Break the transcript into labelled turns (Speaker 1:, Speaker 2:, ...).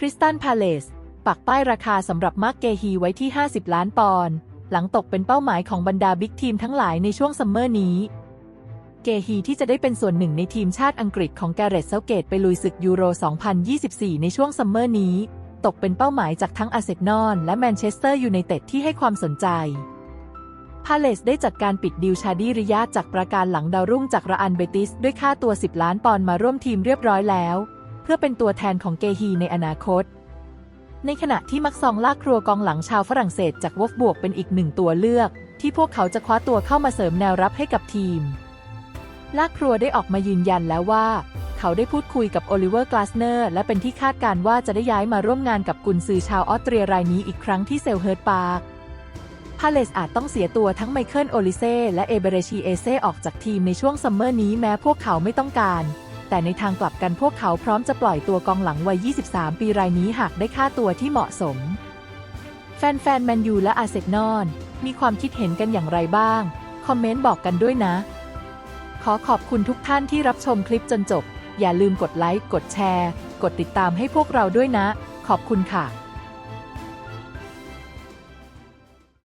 Speaker 1: คริสตันพาเลสปักป้ายราคาสำหรับมาร์กเกฮีไว้ที่ 50 ล้านปอนด์หลังตกเป็นเป้าหมายของบรรดาบิ๊กทีมทั้งหลายในช่วงซัมเมอร์นี้ เกฮีที่จะได้เป็นส่วนหนึ่งในทีมชาติอังกฤษของแกเรตเซาเกตไปลุยศึกยูโร 2024 ในช่วงซัมเมอร์นี้ ตกเป็นเป้าหมายจากทั้งอาร์เซนอลและแมนเชสเตอร์ยูไนเต็ดที่ให้ความสนใจพาเลสได้จัดการปิดดิวชาดีริยาจากประการหลังดาวรุ่งจากราอันเบติส ด้วยค่าตัว 10 ล้านปอนด์มาร่วมทีมเรียบร้อยแล้ว พื่อเป็นตัวแทนของเกฮีในอนาคต ในขณะที่มักซองลากครัวกองหลังชาวฝรั่งเศสจากวอฟบวกเป็นอีกหนึ่งตัวเลือก ที่พวกเขาจะคว้าตัวเข้ามาเสริมแนวรับให้กับทีม ลากครัวได้ออกมายืนยันแล้วว่า เขาได้พูดคุยกับโอลิเวอร์กลาสเนอร์และเป็นที่คาดการณ์ว่าจะได้ย้ายมาร่วมงานกับกุนซือชาวออสเตรียรายนี้อีกครั้งที่เซลเฮิร์ตปาร์คพาเลสอาจต้องเสียตัวทั้งไมเคิลโอลิเซ่และเอเบเรชีเอเซ่ออกจากทีมในช่วงซัมเมอร์นี้แม้พวกเขาไม่ต้องการ แต่ในทางกลับกันพวกเขาพร้อมจะปล่อยตัวกองหลังวัย 23 ปีรายนี้หากได้ค่าตัวที่เหมาะสม แฟนๆแมนยูและอาร์เซนอลมีความคิดเห็นกันอย่างไรบ้าง คอมเมนต์บอกกันด้วยนะ ขอขอบคุณทุกท่านที่รับชมคลิปจนจบ อย่าลืมกดไลค์ กดแชร์ กดติดตามให้พวกเราด้วยนะ ขอบคุณค่ะ